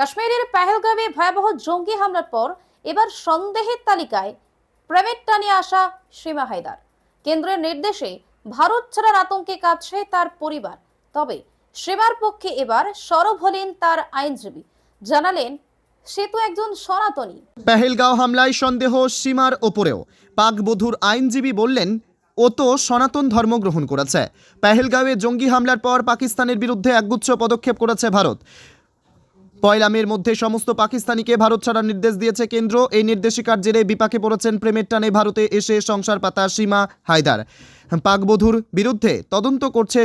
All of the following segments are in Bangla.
কাশ্মীরের পেহেলগামে ভয়াবহ জঙ্গি হামলার পর এবার সন্দেহের তালিকায় প্রেমের টানে আসা সীমা হায়দার। কেন্দ্রের নির্দেশে ভারত ছাড়ার আতঙ্কে কাঁদছে তার পরিবার। তবে সীমার পক্ষে এবার সরব হলেন তার আইনজীবী। জানালেন, সে তো একজন সনাতনী। পেহেলগাঁও হামলায় সন্দেহ সীমার ওপরেও। পাক বধুর আইনজীবী বললেন, ও তো সনাতন ধর্ম গ্রহণ করেছে। পেহেলগাঁওয়ে জঙ্গি হামলার পর পাকিস্তানের বিরুদ্ধে একগুচ্ছ পদক্ষেপ করেছে ভারত। পয়লা মের মধ্যে সমস্ত পাকিস্তানিকে ভারত ছাড়ার নির্দেশ দিয়েছে কেন্দ্র। এই নির্দেশিকার জেরে বিপাকে পড়েছেন প্রেমের টানে ভারতে এসে সংসার পাতা সীমা হায়দার। পাকবধূর বিরুদ্ধে তদন্ত করছে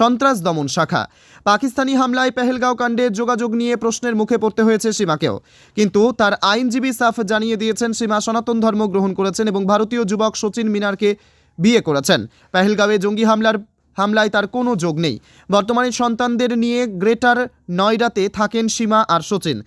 সন্ত্রাস দমন শাখা। পাকিস্তানি হামলায় পেহেলগাঁও কাণ্ডে যোগাযোগ নিয়ে প্রশ্নের মুখে পড়তে হয়েছে সীমাকেও। কিন্তু তার আইনজীবী সাফ জানিয়ে দিয়েছেন, সীমা সনাতন ধর্ম গ্রহণ করেছেন এবং ভারতীয় যুবক সচিন মিনারকে বিয়ে করেছেন। পেহেলগাঁওয়ে জঙ্গি হামলার হামলায় তার কোনো যোগ নেই। বর্তমানে সন্তানদের নিয়ে গ্রেটার নয়ডাতে থাকেন সীমা আর সচিন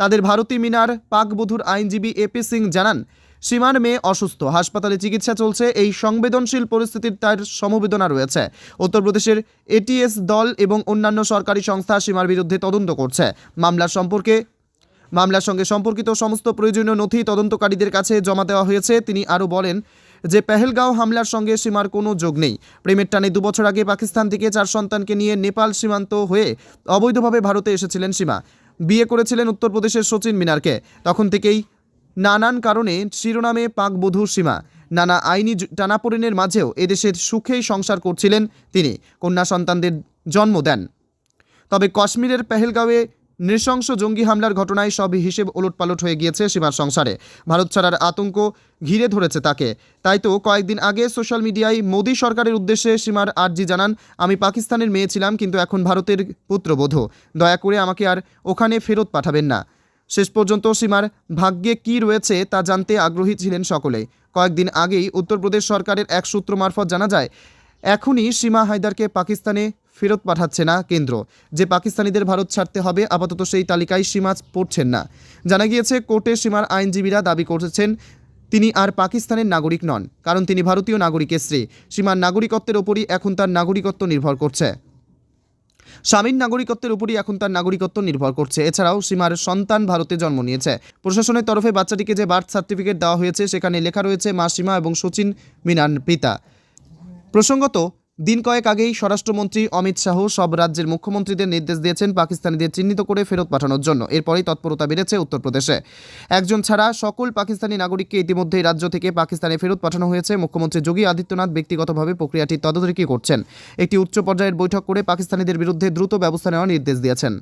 তাদের ভারতী মিনার পাকবধূর আইনজীবী এপি সিং জানান, সীমার মেয়ে অসুস্থ। হাসপাতালে চিকিৎসা চলছে, এই সংবেদনশীল পরিস্থিতির তার সমবেদনা রয়েছে। উত্তরপ্রদেশের এটিএস দল এবং অন্যান্য সরকারি সংস্থা সীমার বিরুদ্ধে তদন্ত করছে। মামলার সম্পর্কে, মামলার সঙ্গে সম্পর্কিত সমস্ত প্রয়োজনীয় নথি তদন্তকারীদের কাছে জমা দেওয়া হয়েছে। তিনি আরও বলেন যে পেহেলগাঁও হামলার সঙ্গে সীমার কোনো যোগ নেই। প্রেমের টানে দুবছর আগে পাকিস্তান থেকে চার সন্তানকে নিয়ে নেপাল সীমান্ত হয়ে অবৈধভাবে ভারতে এসেছিলেন সীমা। বিয়ে করেছিলেন উত্তরপ্রদেশের সচিন মিনারকে। তখন থেকেই নানান কারণে শিরোনামে পাকবধূ সীমা। নানা আইনি টানাপোড়েনের মাঝেও এদেশের সুখেই সংসার করছিলেন তিনি। কন্যা সন্তানদের জন্ম দেন। তবে কাশ্মীরের পেহেলগাঁওয়ে নৃশংস জঙ্গি হামলার ঘটনায় সব হিসেব ওলটপালট হয়ে গিয়েছে সীমার সংসারে। ভারত ছাড়ার আতঙ্ক ঘিরে ধরেছে তাকে। তাই তো কয়েকদিন আগে সোশ্যাল মিডিয়ায় মোদী সরকারের উদ্দেশ্যে সীমার আর্জি জানান, আমি পাকিস্তানের মেয়ে ছিলাম, কিন্তু এখন ভারতের পুত্রবধূ। দয়া করে আমাকে আর ওখানে ফেরত পাঠাবেন না। শেষ পর্যন্ত সীমার ভাগ্যে কী রয়েছে তা জানতে আগ্রহী ছিলেন সকলেই কয়েকদিন আগেই উত্তরপ্রদেশ সরকারের এক সূত্র মারফত জানা যায়, এখনই সীমা হায়দারকে পাকিস্তানে ফেরত পাঠাচ্ছে না কেন্দ্র। যে পাকিস্তানিদের ভারত ছাড়তে হবে, আপাতত সেই তালিকায় সীমা পড়ছেন না। জানা গিয়েছে, কোর্টে সীমার আইনজীবীরা দাবি করেছেন, তিনি আর পাকিস্তানের নাগরিক নন, কারণ তিনি ভারতীয় নাগরিকের স্ত্রী। সীমার নাগরিকত্বের ওপরই এখন তার নাগরিকত্ব নির্ভর করছে। স্বামীর নাগরিকত্বের উপরই এখন তার নাগরিকত্ব নির্ভর করছে। এছাড়াও সীমার সন্তান ভারতে জন্ম নিয়েছে। প্রশাসনের তরফে বাচ্চাটিকে যে বার্থ সার্টিফিকেট দেওয়া হয়েছে, সেখানে লেখা রয়েছে মা সীমা এবং সচিন মিনার পিতা। প্রসঙ্গত দিন কয়েক আগেই স্বরাষ্ট্রমন্ত্রী অমিত শাহ সব রাজ্যের মুখ্যমন্ত্রীদের নির্দেশ দিয়েছেন পাকিস্তানিদের চিহ্নিত করে ফেরত পাঠানোর জন্য। এরপরেই তৎপরতা বেড়েছে উত্তরপ্রদেশে। একজন ছাড়া সকল পাকিস্তানি নাগরিককে ইতিমধ্যেই রাজ্য থেকে পাকিস্তানে ফেরত পাঠানো হয়েছে। মুখ্যমন্ত্রী যোগী আদিত্যনাথ ব্যক্তিগতভাবে প্রক্রিয়াটি তদারকি করছেন। একটি উচ্চ পর্যায়ের বৈঠক করে পাকিস্তানিদের বিরুদ্ধে দ্রুত ব্যবস্থা নেওয়ার নির্দেশ দিয়েছেন।